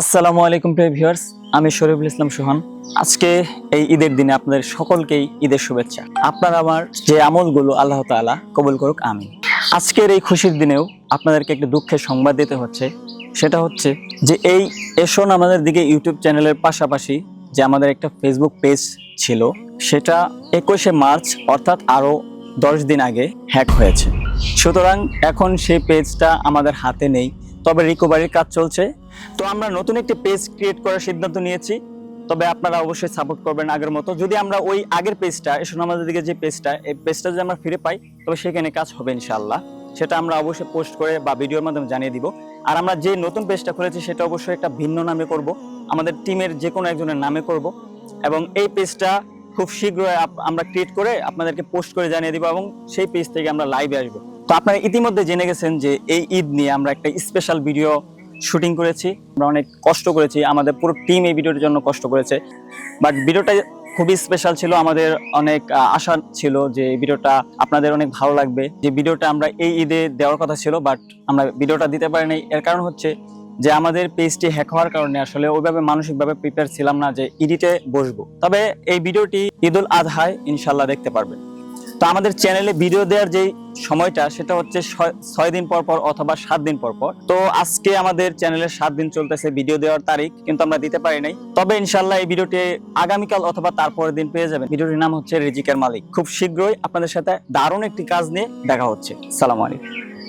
আসসালামু আলাইকুম, প্রিয় ভিউয়ার্স। আমি শরীফুল ইসলাম সোহান। আজকে এই ঈদের দিনে আপনাদের সকলকেই ঈদের শুভেচ্ছা। আপনার আমার যে আমলগুলো আল্লাহ তাআলা কবুল করুক আমি আজকের এই খুশির দিনেও আপনাদেরকে একটা দুঃখের সংবাদ দিতে হচ্ছে। সেটা হচ্ছে যে এই এশন আমাদের দিকে ইউটিউব চ্যানেলের পাশাপাশি যে আমাদের একটা ফেসবুক পেজ ছিল, সেটা একুশে মার্চ, অর্থাৎ আরও দশ দিন আগে হ্যাক হয়েছে। সুতরাং এখন সেই পেজটা আমাদের হাতে নেই। তবে রিকভারির কাজ চলছে। তো আমরা নতুন একটি পেজ ক্রিয়েট করার সিদ্ধান্ত নিয়েছি। তবে আপনারা অবশ্যই সাপোর্ট করবেন আগের মতো। যদি আমরা ওই আগের পেজটা এসব আমাদের দিকে যে পেজটা এই পেজটা যদি আমরা ফিরে পাই, তবে সেখানে কাজ হবে ইনশাআল্লাহ। সেটা আমরা অবশ্যই পোস্ট করে বা ভিডিওর মাধ্যমে জানিয়ে দিব। আর আমরা যে নতুন পেজটা খুলেছি, সেটা অবশ্যই একটা ভিন্ন নামে করব। আমাদের টিমের যে কোনো একজনের নামে করব। এবং এই পেজটা খুব শীঘ্রই আমরা ক্রিয়েট করে আপনাদেরকে পোস্ট করে জানিয়ে দিব এবং সেই পেজ থেকে আমরা লাইভে আসব। তো আপনারা ইতিমধ্যে জেনে গেছেন যে এই ঈদ নিয়ে আমরা একটা স্পেশাল ভিডিও শুটিং করেছি। আমরা অনেক কষ্ট করেছি। আমাদের পুরো টিম এই ভিডিওর জন্য কষ্ট করেছে। বাট ভিডিওটা খুবই স্পেশাল ছিল। আমাদের অনেক আশা ছিল যে ভিডিওটা আপনাদের অনেক ভালো লাগবে। যে ভিডিওটা আমরা এই ঈদে দেওয়ার কথা ছিল বাট আমরা ভিডিওটা দিতে পারিনি। এর কারণ হচ্ছে যে আমাদের পেজটি হ্যাক হওয়ার কারণে আসলে ওইভাবে মানসিকভাবে প্রিপেয়ার ছিলাম না যে ইডিটে বসবো। তবে এই ভিডিওটি ঈদুল আজহায় ইনশাল্লাহ দেখতে পারবেন তো আমাদের চ্যানেলে ভিডিও দেওয়ার যে সময়টা সেটা হচ্ছে ছয়- দিন পর পর অথবা সাত দিন পর পর। তো আজকে আমাদের চ্যানেলে সাত দিন চলতেছে ভিডিও দেওয়ার তারিখ, কিন্তু আমরা দিতে পারি নাই। তবে ইনশাল্লাহ এই ভিডিওটি আগামীকাল অথবা তারপরের দিন পেয়ে যাবেন। ভিডিওটির নাম হচ্ছে রিজিকের মালিক। খুব শীঘ্রই আপনাদের সাথে দারুণ একটি কাজ নিয়ে দেখা হচ্ছে। সালাম আলাইকুম।